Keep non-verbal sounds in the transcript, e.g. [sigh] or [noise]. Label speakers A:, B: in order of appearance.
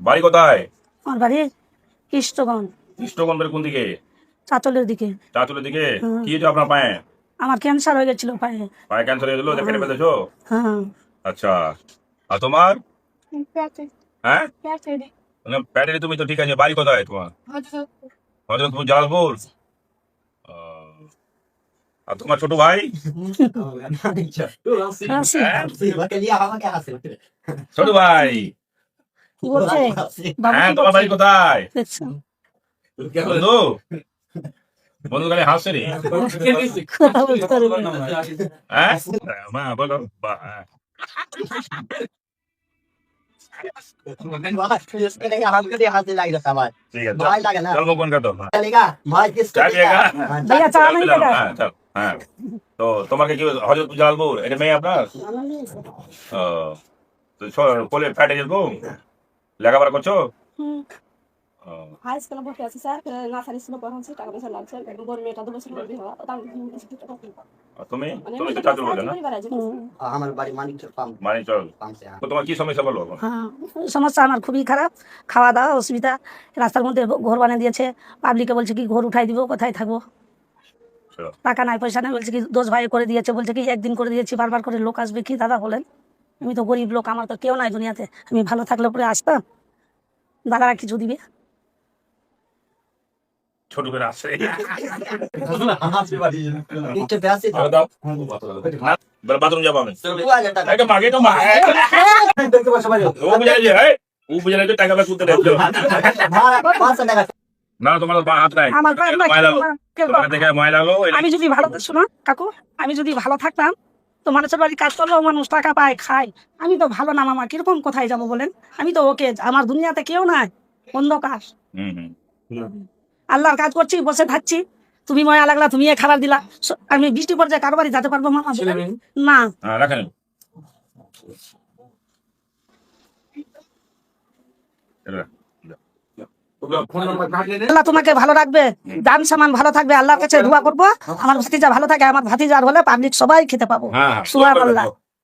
A: বাড়ি কোথায়?
B: আমার বাড়ি কৃষ্ণগঞ্জ।
A: কৃষ্ণগঞ্জের কোন দিকে?
B: চাঁচলের দিকে।
A: চাঁচলের দিকে? কি হয়েছে আপনার পায়ে?
B: আমার ক্যান্সার হয়ে গেছিল পায়ে।
A: পায়ে ক্যান্সার হয়ে গেল? কেটে ফেলেছো?
B: হ্যাঁ।
A: আচ্ছা। আর তোমার? হ্যাঁ? মানে প্যাটের তুমি তো ঠিক আছে। বাড়ি কোথায় তোমার? হজরতপুর। জালালপুর আর তোমার ছোট ভাই? [laughs] ছোট ভাই! হ্যাঁ তোমার কোথায়? বন্ধু বন্ধু হ্যাঁ? হ্যাঁ। হ্যাঁ, তো তোমাকে কি হজরত জালবো এটা মেয়ে আপনার? তো ফলে ফ্যাটে যেত লেখাপড়া করছ?
C: হাই স্কুলে ভর্তি আছি স্যার নার্সারি স্কুলে পড়াচ্ছি টাকা পয়সা লাগছে বড় মেয়েটা দু বছর বড় হওয়া দাম
A: তুমি? তুমি তো চাকরি বলছো না?
C: পরিবার আছে
B: হুম।
D: আমার বাড়ি মানিক পাম
A: চল
D: পাম সে
A: তো তোমার কি সমস্যা বলো?
B: সমস্যা আমার খুবই খারাপ। খাওয়া দাওয়া অসুবিধা রাস্তার মধ্যে ঘর বানিয়ে দিয়েছে। পাবলিকে বলছে কি ঘর উঠাই দিব কোথায় থাকব?
A: আচ্ছা।
B: টাকা নাই পয়সা নাই বলছে কি দোষ ভাই করে দিয়েছে বলছে কি একদিন করে দিয়েছি বারবার করে লোক আসবে কি দাদা বলেন? আমি তো গরিব লোক আমার তো কেউ নাই দুনিয়াতে। আমি ভালো থাকলে পরে আসতাম। দাদারা কিছু দিবে?
A: ছোট করে আসছে
D: একটু বেশি
A: দাও, দাও না, বাথরুম যাব আমি মাগে তো মা ও বুঝে ও বুঝে টাকা পয়সা তুলতে না তোমার হাত নাই।
B: আমার পায়ে না,
A: ময়লা লাগল।
B: কেউ না।
A: তোমাকে দেখে ময়লা
B: আমি যদি ভালো শোনো কাকু আমি যদি ভালো থাকতাম তো মানুষের বাড়ি কাজ করলেও মানুষ টাকা পায় খায়। আমি তো ভালো না মামা কীরকম কোথায় যাব বলেন? আমি তো ওকে আমার দুনিয়াতে কেউ নাই অন্ধকার।
A: হুম হুম।
B: আল্লাহর কাজ করছি বসে থাকছি। তুমি ময়া লাগলা তুমি এ খাবার দিলা। আমি বৃষ্টি পর্যায়ে কারও বাড়ি যেতে পারব মামা না।
A: হ্যাঁ রাখেন।
B: আল্লাহ তোমাকে ভালো রাখবে দান সামান ভালো থাকবে আল্লাহর কাছে দোয়া করব। আমার ভাতিজা ভালো থাকে আমার ভাতিজার হলে পাবলিক সবাই খেতে পাবো।
A: হ্যাঁ হ্যাঁ।
B: সুবহানাল্লাহ।